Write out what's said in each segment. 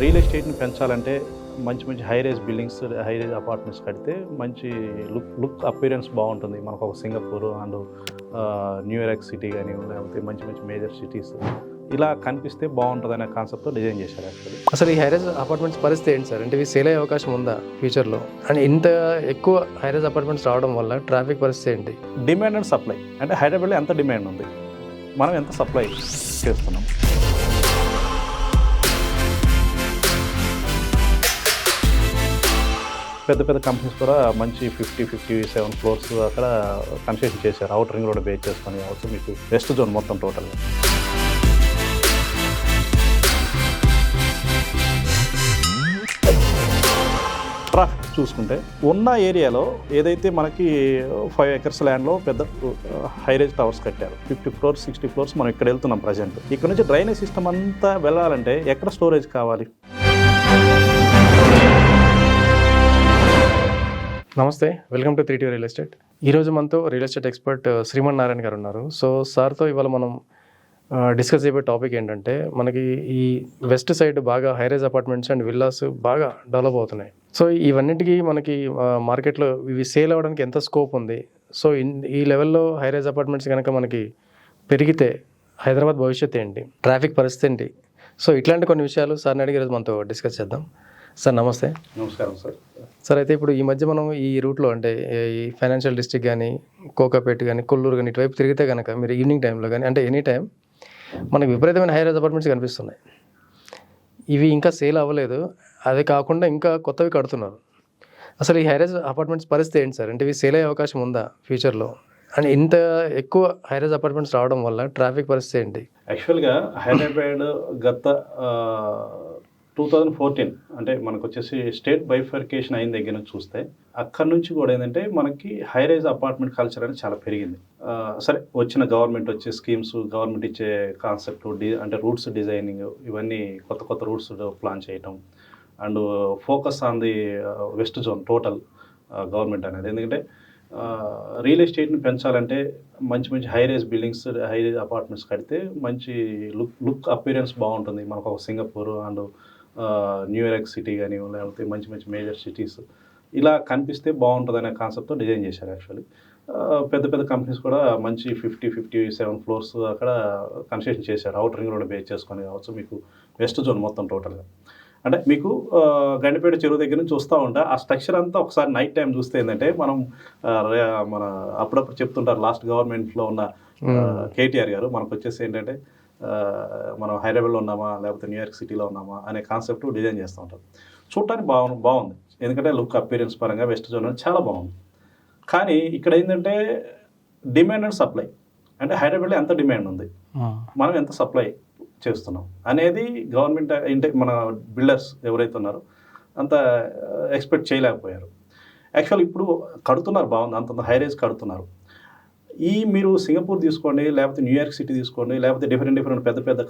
Real ఎస్టేట్ని పెంచాలంటే మంచి మంచి high rise buildings high rise apartments కడితే మంచి లుక్ లుక్ అపీరెన్స్ బాగుంటుంది. మనకు ఒక సింగపూర్ అండ్ న్యూయార్క్ సిటీ కానీ లేకపోతే మంచి మంచి మేజర్ సిటీస్ ఇలా కనిపిస్తే బాగుంటుంది అనే కాన్సెప్ట్తో డిజైన్ చేశారు యాక్చువల్లీ. అసలు ఈ హైరేజ్ అపార్ట్మెంట్స్ పరిస్థితి ఏంటి సార్? అంటే ఇవి సేల్ అయ్యే అవకాశం ఉందా ఫ్యూచర్లో? అండ్ ఇంత ఎక్కువ హైరేజ్ అపార్ట్మెంట్స్ రావడం వల్ల ట్రాఫిక్ పరిస్థితి ఏంటి? Demand and supply. అంటే హైదరాబాద్లో ఎంత డిమాండ్ ఉంది? మనం ఎంత సప్లై చేస్తున్నాం? పెద్ద పెద్ద కంపెనీస్ కూడా మంచి ఫిఫ్టీ ఫిఫ్టీ సెవెన్ ఫ్లోర్స్ అక్కడ కన్స్ట్రక్షన్ చేశారు. అవుట్ రింగ్ రోడ్ బేస్ చేసుకొని కావచ్చు మీకు వెస్ట్ జోన్ మొత్తం టోటల్గా ట్రాఫిక్ చూసుకుంటే ఉన్న ఏరియాలో ఏదైతే మనకి ఫైవ్ ఎకర్స్ ల్యాండ్లో పెద్ద uh, హైరేజ్ టవర్స్ కట్టారు. ఫిఫ్టీ ఫ్లోర్స్ సిక్స్టీ ఫ్లోర్స్ మనం ఇక్కడ వెళ్తున్నాం ప్రజెంట్ ఇక్కడ నుంచి డ్రైనేజ్ సిస్టమ్ అంతా వెళ్ళాలంటే ఎక్కడ స్టోరేజ్ కావాలి? నమస్తే welcome to three T real estate. ఈరోజు మనతో real estate expert Shriman Narayana గారు ఉన్నారు. సో సార్తో ఇవాళ మనం డిస్కస్ చేయబోయే టాపిక్ ఏంటంటే మనకి ఈ వెస్ట్ సైడ్ బాగా high rise apartments and villas బాగా డెవలప్ అవుతున్నాయి. సో ఇవన్నిటికీ మనకి మార్కెట్లో ఇవి సేల్ అవ్వడానికి ఎంత స్కోప్ ఉంది? సో ఇన్ ఈ లెవెల్లో హైరేజ్ అపార్ట్మెంట్స్ కనుక మనకి పెరిగితే హైదరాబాద్ భవిష్యత్ ఏంటి? ట్రాఫిక్ పరిస్థితి ఏంటి? సో ఇట్లాంటి కొన్ని విషయాలు సార్ని అడిగి ఈరోజు మనతో డిస్కస్ చేద్దాం. సార్ నమస్తే. నమస్కారం సార్. సార్ అయితే ఇప్పుడు ఈ మధ్య మనం ఈ రూట్లో అంటే ఈ ఫైనాన్షియల్ డిస్ట్రిక్ట్ కానీ కోకాపేట కానీ కొల్లూరు కానీ ఇటువైపు తిరిగితే కనుక మీరు ఈవినింగ్ టైంలో కానీ అంటే ఎనీ టైం మనకు విపరీతమైన హైరేజ్ అపార్ట్మెంట్స్ కనిపిస్తున్నాయి. ఇవి ఇంకా సేల్ అవ్వలేదు. అదే కాకుండా ఇంకా కొత్తవి కడుతున్నారు. అసలు ఈ హైరేజ్ అపార్ట్మెంట్స్ పరిస్థితి ఏంటి సార్? అంటే ఇవి సేల్ అయ్యే అవకాశం ఉందా ఫ్యూచర్లో? అండ్ ఇంత ఎక్కువ హైరేజ్ అపార్ట్మెంట్స్ రావడం వల్ల ట్రాఫిక్ పరిస్థితి ఏంటి? యాక్చువల్గా హైదరాబాద్ గత టూ థౌజండ్ ఫోర్టీన్ అంటే మనకు వచ్చేసి స్టేట్ బైఫర్కేషన్ అయిన దగ్గర నుంచి చూస్తే అక్కడ నుంచి కూడా ఏంటంటే మనకి హైరైజ్ అపార్ట్మెంట్ కల్చర్ అనేది చాలా పెరిగింది. సరే వచ్చిన గవర్నమెంట్ వచ్చే స్కీమ్స్ గవర్నమెంట్ ఇచ్చే కాన్సెప్ట్ డి అంటే రూట్స్ డిజైనింగ్ ఇవన్నీ కొత్త కొత్త రూట్స్ ప్లాన్ చేయటం and focus on the west zone total government అనేది. ఎందుకంటే రియల్ ఎస్టేట్ని పెంచాలంటే మంచి మంచి హైరేజ్ బిల్డింగ్స్ హైరేజ్ అపార్ట్మెంట్స్ కడితే మంచి లుక్ లుక్ అపీరెన్స్ బాగుంటుంది. మనకు ఒక సింగపూర్ అండ్ న్యూయార్క్ సిటీ కానీ లేకపోతే మంచి మంచి మేజర్ సిటీస్ ఇలా కనిపిస్తే బాగుంటుంది అనే కాన్సెప్ట్తో డిజైన్ చేశారు యాక్చువల్లీ పెద్ద పెద్ద కంపెనీస్ కూడా మంచి ఫిఫ్టీ ఫిఫ్టీ సెవెన్ ఫ్లోర్స్ అక్కడ కన్స్ట్రక్షన్ చేశారు. అవుటర్ రింగ్ రోడ్ బేస్ చేసుకొని కావచ్చు మీకు వెస్ట్ జోన్ మొత్తం టోటల్గా అంటే మీకు గండిపేట చెరువు దగ్గర నుంచి వస్తూ ఉంటా. ఆ స్ట్రక్చర్ అంతా ఒకసారి నైట్ టైం చూస్తే ఏంటంటే మనం మన అప్పుడప్పుడు చెప్తుంటారు లాస్ట్ గవర్నమెంట్లో ఉన్న కేటీఆర్ గారు మనకు వచ్చేసి ఏంటంటే మనం హైదరాబాద్లో ఉన్నామా లేకపోతే న్యూయార్క్ సిటీలో ఉన్నామా అనే కాన్సెప్ట్ డిజైన్ చేస్తూ ఉంటారు. చూడటానికి బాగు బాగుంది. ఎందుకంటే లుక్ అపీరెన్స్ పరంగా వెస్ట్ జోన్ అనేది చాలా బాగుంది. కానీ ఇక్కడ ఏంటంటే డిమాండ్ అండ్ సప్లై అంటే హైదరాబాద్లో ఎంత డిమాండ్ ఉంది? మనం ఎంత సప్లై చేస్తున్నాం? అనేది గవర్నమెంట్ అంటే మన బిల్డర్స్ ఎవరైతే ఉన్నారో అంత ఎక్స్పెక్ట్ చేయలేకపోయారు. యాక్చువల్ ఇప్పుడు కడుతున్నారు బాగుంది. అంత హై రేజ్ కడుతున్నారు. ఈ మీరు సింగపూర్ తీసుకోండి లేకపోతే న్యూయార్క్ సిటీ తీసుకోండి లేకపోతే డిఫరెంట్ డిఫరెంట్ పెద్ద పెద్ద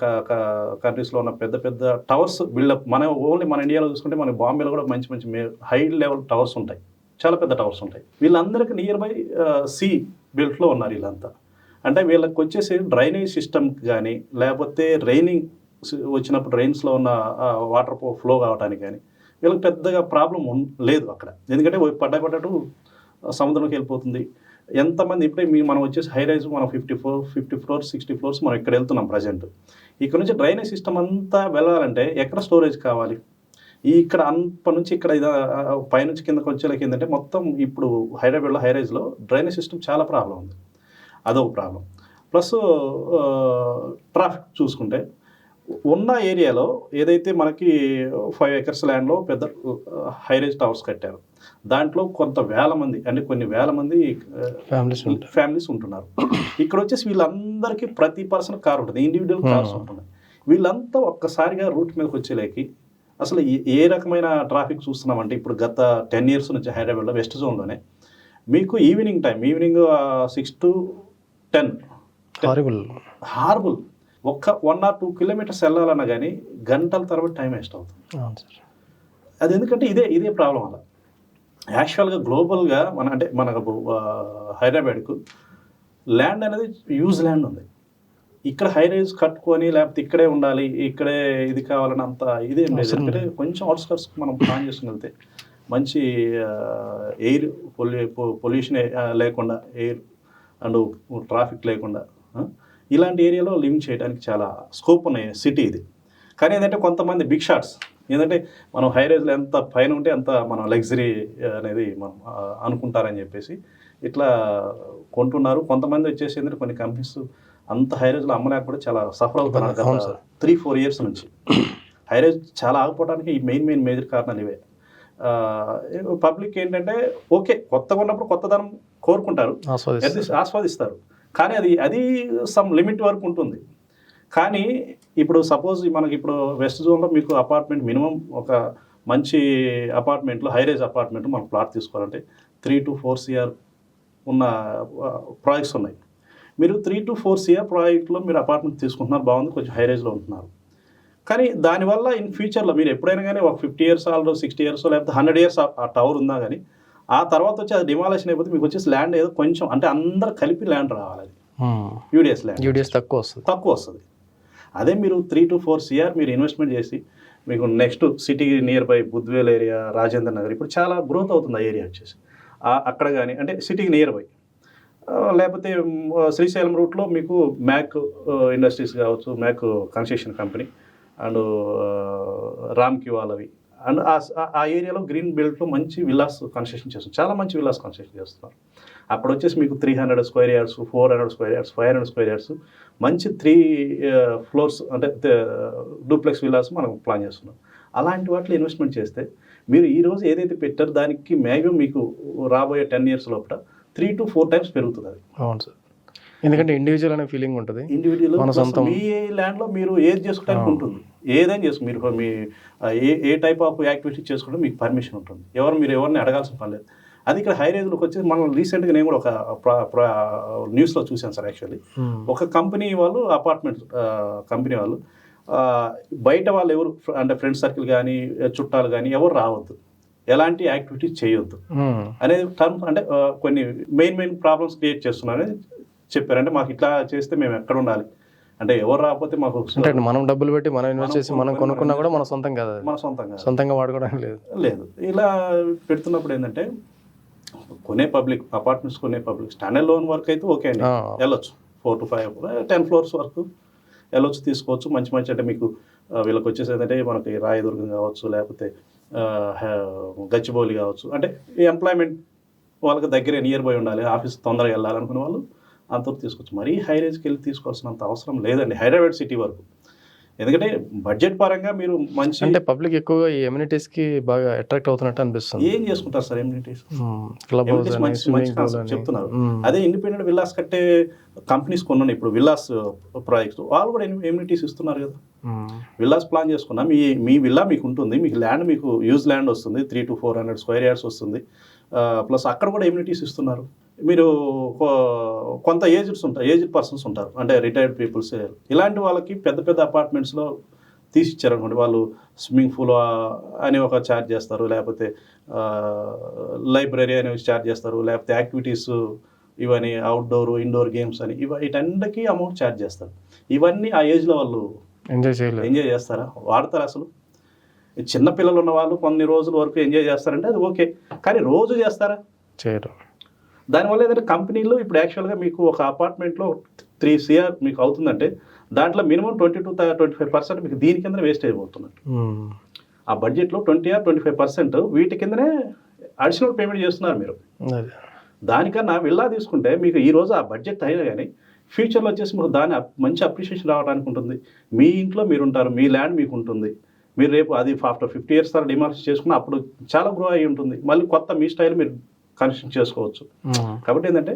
కంట్రీస్లో ఉన్న పెద్ద పెద్ద టవర్స్ బిల్డప్ మన ఓన్లీ మన ఇండియాలో చూసుకుంటే మన బాంబేలో కూడా మంచి మంచి హై లెవెల్ టవర్స్ ఉంటాయి. చాలా పెద్ద టవర్స్ ఉంటాయి. వీళ్ళందరికీ నియర్ బై సీ బెల్ట్లో ఉన్నారు వీళ్ళంతా. అంటే వీళ్ళకి వచ్చేసి డ్రైనేజ్ సిస్టమ్ కానీ లేకపోతే రైనింగ్ వచ్చినప్పుడు రైన్స్లో ఉన్న వాటర్ ఫ్లో కావడానికి కానీ వీళ్ళకి పెద్దగా ప్రాబ్లం లేదు అక్కడ. ఎందుకంటే పడ్డ పడ్డట్టు సముద్రంలోకి వెళ్ళిపోతుంది. ఎంతమంది ఇప్పుడే మీ మనం వచ్చేసి హై రైజ్ మనం fifty four fifty floors sixty floors మనం ఇక్కడ వెళ్తున్నాం ప్రజెంట్ ఇక్కడ నుంచి డ్రైనేజ్ సిస్టమ్ అంతా వెళ్ళాలంటే ఎక్కడ స్టోరేజ్ కావాలి? ఈ ఇక్కడ అంప నుంచి ఇక్కడ ఇది, ఆ, పైనుంచి కిందకి వచ్చేలాకి ఏంటంటే మొత్తం ఇప్పుడు హైదరాబాద్లో హై రైజ్లో డ్రైనేజ్ సిస్టమ్ చాలా ప్రాబ్లం ఉంది. అదొక ప్రాబ్లం ప్లస్ ట్రాఫిక్ చూసుకుంటే ఉన్న ఏరియాలో ఏదైతే మనకి ఫైవ్ ఎకర్స్ ల్యాండ్లో పెద్ద హైరేజ్ టవర్స్ కట్టారు దాంట్లో కొంత వేల మంది అంటే కొన్ని వేల మంది ఫ్యామిలీస్ ఫ్యామిలీస్ ఉంటున్నారు. ఇక్కడ వచ్చేసి వీళ్ళందరికీ ప్రతి పర్సన్ కార్ ఉంటుంది ఇండివిజువల్ కార్స్ ఉంటున్నాయి వీళ్ళంతా ఒక్కసారిగా రూట్ మీదకి వచ్చేలేకి అసలు ఏ- ఏ రకమైన ట్రాఫిక్ చూస్తున్నామంటే ఇప్పుడు గత టెన్ ఇయర్స్ నుంచి హైదరాబాద్లో వెస్ట్ జోన్లోనే మీకు evening time evening six to ten horrible horrible ఒక్క వన్ ఆర్ టూ కిలోమీటర్స్ వెళ్ళాలన్నా కానీ గంటల తరబడి టైం వేస్ట్ అవుతుంది. అది ఎందుకంటే ఇదే ఇదే ప్రాబ్లం అలా. యాక్చువల్గా గ్లోబల్గా మన అంటే మన హైదరాబాద్కు ల్యాండ్ అనేది యూజ్ ల్యాండ్ ఉంది. ఇక్కడ హై రైజ్ కట్టుకొని లేకపోతే ఇక్కడే ఉండాలి ఇక్కడే ఇది కావాలని అంత ఇదేం లేదు. ఎందుకంటే కొంచెం అవుట్స్కర్ట్స్ మనం ప్లాన్ చేసుకుని వెళ్తే మంచి ఎయిర్ పొల్యూ పొల్యూషన్ లేకుండా ఎయిర్ అండ్ ట్రాఫిక్ లేకుండా ఇలాంటి ఏరియాలో లివింగ్ చేయడానికి చాలా స్కోప్ ఉన్నాయి సిటీ ఇది. కానీ ఏంటంటే కొంతమంది బిగ్ షాట్స్ ఏంటంటే మనం హై రైజ్లో ఎంత పైన ఉంటే అంత మనం లగ్జరీ అనేది మనం అనుకుంటారని చెప్పేసి ఇట్లా కొంటున్నారు. కొంతమంది వచ్చేసి ఏంటంటే కొన్ని కంపెనీస్ అంత హై రేజ్లో అమ్మలేక కూడా చాలా సఫర్ అవుతున్నారు సార్. త్రీ ఫోర్ ఇయర్స్ నుంచి. హై రేజ్ చాలా ఆగిపోవడానికి ఈ మెయిన్ మెయిన్ మేజర్ కారణాలు ఇవే. పబ్లిక్ ఏంటంటే ఓకే కొత్తగా ఉన్నప్పుడు కొత్తదనం కోరుకుంటారు. ఆస్వాదిస్తారు. కానీ అది అది సమ్ లిమిట్ వరకు ఉంటుంది. కానీ ఇప్పుడు సపోజ్ మనకి ఇప్పుడు వెస్ట్ జోన్లో మీకు అపార్ట్మెంట్ మినిమం ఒక మంచి అపార్ట్మెంట్లో హైరేజ్ అపార్ట్మెంట్ మనం ప్లాట్ తీసుకోవాలంటే త్రీ టు ఫోర్ సిఆర్ ఉన్న ప్రాజెక్ట్స్ ఉన్నాయి. మీరు త్రీ టు ఫోర్ సిఆర్ ప్రాజెక్ట్లో మీరు అపార్ట్మెంట్ తీసుకుంటున్నారు బాగుంది కొంచెం హైరేజ్లో ఉంటున్నారు. కానీ దానివల్ల ఇన్ ఫ్యూచర్లో మీరు ఎప్పుడైనా కానీ ఒక fifty years already sixty years లేకపోతే హండ్రెడ్ ఇయర్స్ ఆ టవర్ ఉందా కానీ ఆ తర్వాత వచ్చి అది డిమాలేషన్ అయిపోతే మీకు వచ్చేసి ల్యాండ్ ఏదో కొంచెం అంటే అందరు కలిపి ల్యాండ్ రావాలి అది. యూడిఎస్ ల్యాండ్ యూడిఎస్ తక్కువ వస్తుంది. తక్కువ వస్తుంది. అదే మీరు త్రీ టు ఫోర్ సిఆర్ మీరు ఇన్వెస్ట్మెంట్ చేసి మీకు next city near by Budvel area Rajendra Nagar ఇప్పుడు చాలా గ్రోత్ అవుతుంది ఆ ఏరియా వచ్చేసి. అక్కడ కానీ అంటే సిటీకి నియర్ బై లేకపోతే శ్రీశైలం రూట్లో మీకు మ్యాక్ ఇండస్ట్రీస్ కావచ్చు Mac construction company and Ramky వాళ్ళవి. అండ్ ఆ ఏరియాలో గ్రీన్ బెల్ట్లో మంచి విల్లాస్ కన్స్ట్రక్షన్ చేస్తున్నారు. చాలా మంచి విల్లాస్ కన్స్ట్రక్షన్ చేస్తున్నారు. అక్కడ వచ్చేసి మీకు three hundred square yards four hundred square yards five hundred square yards మంచి త్రీ ఫ్లోర్స్ అంటే డూప్లెక్స్ విల్లాస్ మనం ప్లాన్ చేస్తున్నాం. అలాంటి వాటిలో ఇన్వెస్ట్మెంట్ చేస్తే మీరు ఈ రోజు ఏదైతే పెట్టారో దానికి మ్యాక్సిమం మీకు రాబోయే టెన్ ఇయర్స్ లోపల త్రీ టు ఫోర్ టైమ్స్ పెరుగుతుంది అది. అవును సార్. ఎందుకంటే ఇండివిజువల్ అనే ఫీలింగ్ ఉంటుంది. ఇండివిజువల్ మన సొంతం. మీ ల్యాండ్లో మీరు ఏది చేసుకోవడానికి. ఉంటుంది. ఏదైనా చేసుకో మీరు మీ ఏ ఏ టైప్ ఆఫ్ యాక్టివిటీ చేసుకుంటే మీకు పర్మిషన్ ఉంటుంది. ఎవరు మీరు ఎవరిని అడగాల్సిన పని లేదు. అది ఇక్కడ హై రేజ్లోకి వచ్చి మనం రీసెంట్గా నేను కూడా ఒక ప్ర- ప్ర- న్యూస్లో చూశాను సార్ యాక్చువల్లీ మ్మ్. ఒక కంపెనీ వాళ్ళు అపార్ట్మెంట్ కంపెనీ వాళ్ళు బయట వాళ్ళు ఎవరు అంటే ఫ్రెండ్ సర్కిల్ కానీ చుట్టాలు కానీ ఎవరు రావద్దు. ఎలాంటి యాక్టివిటీస్ చేయొద్దు. మ్మ్. అనేది టర్మ్స్ అంటే కొన్ని మెయిన్ మెయిన్ ప్రాబ్లమ్స్ క్రియేట్ చేస్తున్నారు అని చెప్పారు. అంటే మాకు ఇట్లా చేస్తే మేము ఎక్కడ ఉండాలి? అంటే ఎవరు రాకపోతే మాకు అంటే మనం డబ్బులు పెట్టి మనం ఇన్వెస్ట్ చేసి మనం కొనుక్కొని కొనుక్కున్నా కూడా మనం సొంతం కాదు మన సొంతంగా సొంతంగా వాడుకోవడానికి లేదు. లేదు. ఇలా పెడుతున్నప్పుడు ఏంటంటే కొనే పబ్లిక్ అపార్ట్మెంట్స్ కొనే పబ్లిక్ స్టాండర్డ్ లోన్ వరకు అయితే ఓకే అండి. వెళ్ళొచ్చు. Four to five ten floors వరకు వెళ్ళొచ్చు తీసుకోవచ్చు. మంచి మంచి అంటే మీకు వీళ్ళకి వచ్చేసి ఏంటంటే మనకి రాయదుర్గం కావచ్చు లేకపోతే గచ్చిబౌలి కావచ్చు. అంటే ఈ ఎంప్లాయ్మెంట్ వాళ్ళకి దగ్గరే నియర్ బై ఉండాలి. ఆఫీస్ తొందరగా వెళ్ళాలనుకునే వాళ్ళు అంతవరకు తీసుకోవచ్చు మరీ హై రేజ్కి వెళ్ళి తీసుకోవాల్సినంత అవసరం లేదండి హైదరాబాద్ సిటీ వరకు. ఎందుకంటే బడ్జెట్ పరంగా మీరు మంచి అంటే పబ్లిక్ ఎక్కువగా ఈ ఎమ్యూనిటీస్కి బాగా అట్రాక్ట్ అవుతున్నట్టు అనిపిస్తుంది. ఏం చేసుకుంటారు సార్ ఎమ్యూనిటీస్ క్లబ్ మంచి మంచి చెప్తున్నారు. అదే ఇండిపెండెంట్ విల్లాస్ కట్టే కంపెనీస్ కొన్నాను ఇప్పుడు విల్లాస్ ప్రాజెక్ట్స్. వాళ్ళు కూడా ఎమ్యూనిటీస్ ఇస్తున్నారు కదా. విల్లాస్ ప్లాన్ చేసుకున్నా మీ మీ విల్లా మీకు ఉంటుంది మీకు ల్యాండ్ మీకు యూజ్ ల్యాండ్ వస్తుంది three to four hundred square yards వస్తుంది. ప్లస్ అక్కడ కూడా ఎమ్యూనిటీస్ ఇస్తున్నారు. మీరు కొంత ఏజ్డ్స్ ఉంటారు ఏజ్డ్ పర్సన్స్ ఉంటారు అంటే రిటైర్డ్ పీపుల్స్ ఇలాంటి వాళ్ళకి పెద్ద పెద్ద అపార్ట్మెంట్స్లో తీసిచ్చారు అనుకోండి వాళ్ళు స్విమ్మింగ్ పూల్ అని ఒక ఛార్జ్ చేస్తారు లేకపోతే లైబ్రరీ అని ఛార్జ్ చేస్తారు లేకపోతే యాక్టివిటీస్ ఇవన్నీ అవుట్డోర్ ఇండోర్ గేమ్స్ అని ఇవ వీటన్నిటికీ అమౌంట్ ఛార్జ్ చేస్తారు. ఇవన్నీ ఆ ఏజ్లో వాళ్ళు ఎంజాయ్ చేయలేదు ఎంజాయ్ చేస్తారా? వాడతారా అసలు? చిన్న పిల్లలు ఉన్న వాళ్ళు కొన్ని రోజుల వరకు ఎంజాయ్ చేస్తారంటే అది ఓకే కానీ రోజు చేస్తారా? చేయరు. దానివల్ల ఏంటంటే కంపెనీలో ఇప్పుడు యాక్చువల్గా మీకు ఒక అపార్ట్మెంట్లో త్రీ సిఆర్ మీకు అవుతుందంటే దాంట్లో minimum twenty to twenty five percent మీకు దీని కింద వేస్ట్ అయిపోతున్నారు మ్మ్. ఆ బడ్జెట్లో twenty or twenty five percent వీటి కిందనే అడిషనల్ పేమెంట్ చేస్తున్నారు మీరు. దానికన్నా విల్లా తీసుకుంటే మీకు ఈ రోజు ఆ బడ్జెట్ అయినా కానీ ఫ్యూచర్లో వచ్చేసి మీకు దాని మంచి అప్రిషియేషన్ రావడానికి ఉంటుంది. మీ ఇంట్లో మీరు ఉంటారు మీ ల్యాండ్ మీకు ఉంటుంది మీరు రేపు అది ఆఫ్టర్ ఫిఫ్టీ ఇయర్స్ తర్వాత డిమాలిష్ చేసుకున్న అప్పుడు చాలా గ్రో అయి ఉంటుంది. మళ్ళీ కొత్త మీ స్టైల్ మీరు కన్స్ట్రక్ట్ చేసుకోవచ్చు. కాబట్టి ఏంటంటే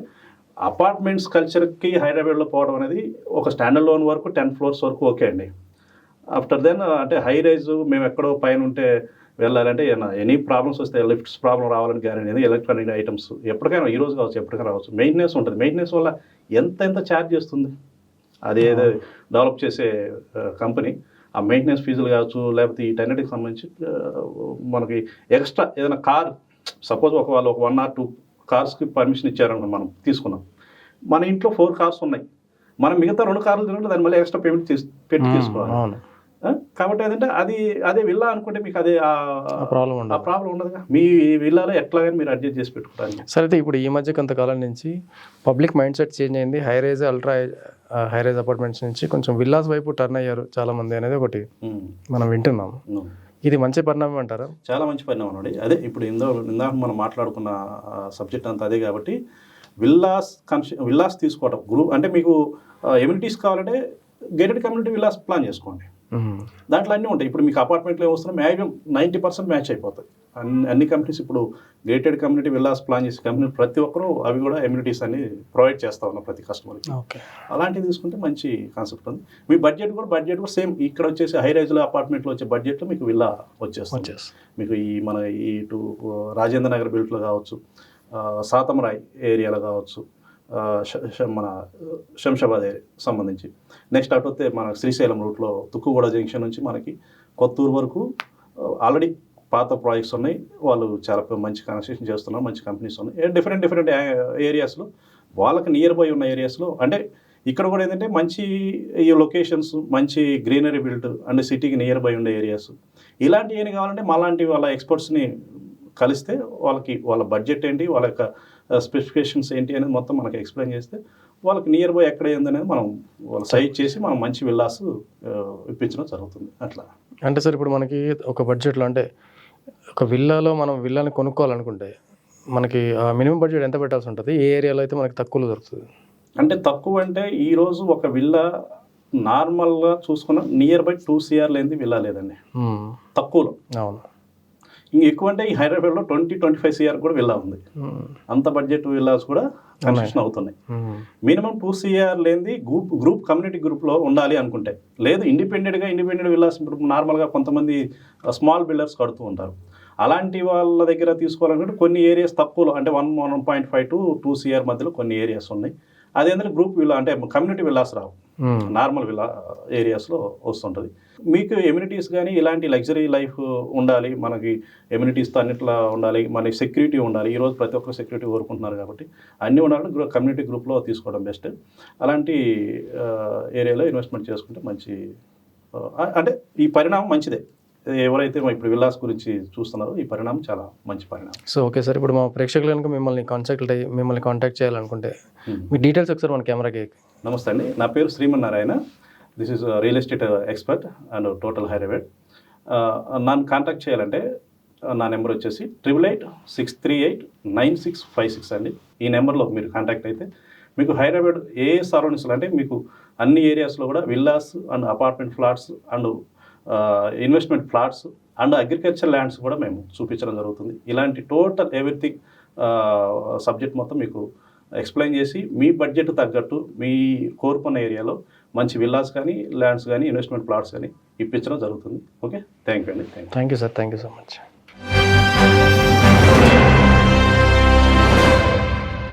అపార్ట్మెంట్స్ కల్చర్కి హైదరాబాద్లో పోవడం అనేది ఒక స్టాండర్డ్ లోన్ వరకు టెన్ ఫ్లోర్స్ వరకు ఓకే అండి. ఆఫ్టర్ దెన్ అంటే హై రైజ్ మేము ఎక్కడో పైన ఉంటే వెళ్ళాలంటే ఎనీ ప్రాబ్లమ్స్ వస్తే లిఫ్ట్స్ ప్రాబ్లం రావాలని గ్యారెంటీ ఎలక్ట్రానిక్ ఐటమ్స్ ఎప్పటికైనా ఈ రోజు కావచ్చు ఎప్పటికైనా రావచ్చు. మెయింటెనెన్స్ ఉంటుంది. మెయింటెనెన్స్ వల్ల ఎంత ఎంత ఛార్జ్ చేస్తుంది? అది ఏదో డెవలప్ చేసే కంపెనీ. ఆ మెయింటెనెన్స్ ఫీజులు కావచ్చు లేకపోతే వీటన్నిటికి సంబంధించి మనకి ఎక్స్ట్రా ఏదైనా కార్ సపోజ్ ఒక వాళ్ళు ఒక వన్ ఆర్ టూ కార్స్కి పర్మిషన్ ఇచ్చారనుకో మనం తీసుకున్నాం మన ఇంట్లో ఫోర్ కార్స్ ఉన్నాయి. మనం మిగతా రెండు కార్లు తినట్టు దాని మళ్ళీ ఎక్స్ట్రా పేమెంట్ చేసి పెట్టి. తీసుకోవాలి? కాబట్టి ఏంటంటే అది అదే విల్లా అనుకుంటే మీకు అదే ప్రాబ్లం ఉండదు. ప్రాబ్లం ఉండదుగా మీ విల్లాలో ఎట్లాగని మీరు అడ్జస్ట్ చేసి పెట్టుకోవడానికి. సరే అయితే ఇప్పుడు ఈ మధ్య కొంతకాలం నుంచి పబ్లిక్ మైండ్ సెట్ చేంజ్ అయింది high rise ultra high rise apartments నుంచి కొంచెం విల్లాస్ వైపు టర్న్ అయ్యారు చాలా మంది అనేది ఒకటి. మనం వింటున్నాం. ఉమ్. ఇది మంచి పరిణామం అంటారా? చాలా మంచి పరిణామం అండి. అదే ఇప్పుడు ఇందో ఇందాక మనం మాట్లాడుకున్న సబ్జెక్ట్ అంతా అదే కాబట్టి విల్లాస్ కన్ష విల్లాస్ తీసుకోవడం గ్రూప్ అంటే మీకు ఎమ్యూనిటీస్ కావాలంటే గేటెడ్ కమ్యూనిటీ విల్లాస్ ప్లాన్ చేసుకోండి. దాంట్లో అన్నీ ఉంటాయి. ఇప్పుడు మీకు అపార్ట్మెంట్లో వస్తున్నా మ్యాక్సిమం నైంటీ పర్సెంట్ మ్యాచ్ అయిపోతాయి. అన్ని అన్ని కంపెనీస్ ఇప్పుడు గేటెడ్ కమ్యూనిటీ విల్లాస్ ప్లాన్ చేసే కంపెనీ ప్రతి ఒక్కరూ అవి కూడా ఎమ్యూనిటీస్ అన్ని ప్రొవైడ్ చేస్తా ఉన్నారు ప్రతి కస్టమర్కి. అలాంటివి తీసుకుంటే మంచి కాన్సెప్ట్ ఉంది. మీ బడ్జెట్ కూడా బడ్జెట్ కూడా సేమ్ ఇక్కడ వచ్చేసి హై రైజ్లో అపార్ట్మెంట్లో వచ్చే బడ్జెట్లో మీకు విల్లా వచ్చేస్తుంది. వచ్చేసి మీకు ఈ మన ఈ ఇటు రాజేంద్ర నగర్ బిల్ట్లో కావచ్చు ఆ, సాతంరాయ్ ఏరియాలో కావచ్చు మన శంషాబాద్ సంబంధించి. నెక్స్ట్ అటు వస్తే మన శ్రీశైలం రూట్లో తుక్కుగూడ జంక్షన్ నుంచి మనకి కొత్తూరు వరకు ఆల్రెడీ పాత ప్రాజెక్ట్స్ ఉన్నాయి. వాళ్ళు చాలా మంచి కన్స్ట్రక్షన్ చేస్తున్నారు మంచి కంపెనీస్ ఉన్నాయి. డిఫరెంట్ డిఫరెంట్ ఏరియాస్లో వాళ్ళకి నియర్ బై ఉన్న ఏరియాస్లో అంటే ఇక్కడ కూడా ఏంటంటే మంచి ఈ లొకేషన్స్ మంచి గ్రీనరీ బిల్డ్ అండ్ సిటీకి నియర్ బై ఉండే ఏరియాస్ ఇలాంటివి ఏమి కావాలంటే మాలాంటి వాళ్ళ ఎక్స్పర్ట్స్ని కలిస్తే వాళ్ళకి వాళ్ళ బడ్జెట్ ఏంటి వాళ్ళ యొక్క స్పెసిఫికేషన్స్ ఏంటి అనేది మొత్తం మనకి ఎక్స్ప్లెయిన్ చేస్తే వాళ్ళకి నియర్ బై ఎక్కడ ఏంది అనేది మనం వాళ్ళ సైట్ చేసి మనం మంచి విల్లాస్ ఇప్పించడం జరుగుతుంది. అట్లా. అంటే సార్ ఇప్పుడు మనకి ఒక బడ్జెట్లో అంటే ఒక విల్లాలో మనం విల్లాని కొనుక్కోవాలనుకుంటే మనకి మినిమం బడ్జెట్ ఎంత పెట్టాల్సి ఉంటుంది? ఏ ఏరియాలో అయితే మనకి తక్కువలో దొరుకుతుంది? అంటే తక్కువ అంటే ఈరోజు ఒక విల్లా నార్మల్గా చూసుకున్న నియర్ బై టూ సిఆర్ లేనిది విల్లా లేదండి. తక్కువలో. అవును. ఇంక ఎక్కువ అంటే ఈ హైదరాబాద్లో ట్వంటీ ట్వంటీ ఫైవ్ సిఆర్ కూడా విల్లా ఉంది. అంత బడ్జెట్ విల్లాస్ కూడా కన్స్ట్రక్షన్ అవుతున్నాయి. మినిమం టూ సిఆర్ లేనిది గ్రూప్ గ్రూప్ కమ్యూనిటీ గ్రూప్లో ఉండాలి అనుకుంటే. లేదు ఇండిపెండెంట్గా ఇండిపెండెంట్ విల్లాస్ ఇప్పుడు నార్మల్గా కొంతమంది స్మాల్ బిల్డర్స్ కడుతూ ఉంటారు. అలాంటి వాళ్ళ దగ్గర తీసుకోవాలనుకుంటే కొన్ని ఏరియాస్ తక్కువలో అంటే one one point five to two CR మధ్యలో కొన్ని ఏరియాస్ ఉన్నాయి. అదేంటంటే గ్రూప్ విల్లా అంటే కమ్యూనిటీ విల్లాస్ రావు. నార్మల్ విల్లా ఏరియాస్లో వస్తుంటుంది. మీకు ఎమ్యూనిటీస్ కానీ ఇలాంటి లగ్జరీ లైఫ్ ఉండాలి మనకి ఎమ్యూనిటీస్తో అన్నిట్లా ఉండాలి మనకి సెక్యూరిటీ ఉండాలి. ఈరోజు ప్రతి ఒక్కరు సెక్యూరిటీ కోరుకుంటున్నారు కాబట్టి అన్నీ ఉండాలంటే కమ్యూనిటీ గ్రూప్లో తీసుకోవడం బెస్ట్ అలాంటి ఏరియాలో ఇన్వెస్ట్మెంట్ చేసుకుంటే మంచి ఆ, అంటే ఈ పరిణామం మంచిదే. ఎవరైతే ఇప్పుడు విల్లాస్ గురించి చూస్తున్నారో ఈ పరిణామం చాలా మంచి పరిణామం. So okay sir. ఇప్పుడు మా ప్రేక్షకులు కనుక మిమ్మల్ని కాంటాక్ట్ అయ్యి మిమ్మల్ని కాంటాక్ట్ చేయాలనుకుంటే. మీ డీటెయిల్స్ ఒకసారి మన కెమెరాకి నమస్తే అండి. నా పేరు Srimannarayana. This is real estate expert and total Hyderabad నన్ను కాంటాక్ట్ చేయాలంటే uh, నా నెంబర్ వచ్చేసి triple eight six three eight nine six five six అండి. ఈ నెంబర్లో మీరు కాంటాక్ట్ అయితే మీకు హైదరాబాద్ ఏ సరౌండింగ్స్లో అంటే మీకు అన్ని ఏరియాస్లో కూడా villas and apartment flats and investment flats and agriculture lands కూడా మేము చూపించడం జరుగుతుంది. ఇలాంటి టోటల్ ఎవ్రీథింగ్ సబ్జెక్ట్ మొత్తం మీకు ఎక్స్ప్లెయిన్ చేసి మీ బడ్జెట్ తగ్గట్టు మీ కోరుకున్న ఏరియాలో మంచి విల్లాస్ కానీ ల్యాండ్స్ కానీ ఇన్వెస్ట్మెంట్ ప్లాట్స్ కానీ ఇప్పించడం జరుగుతుంది. ఓకే థ్యాంక్ యూ అండి. Thank you thank you sir thank you so much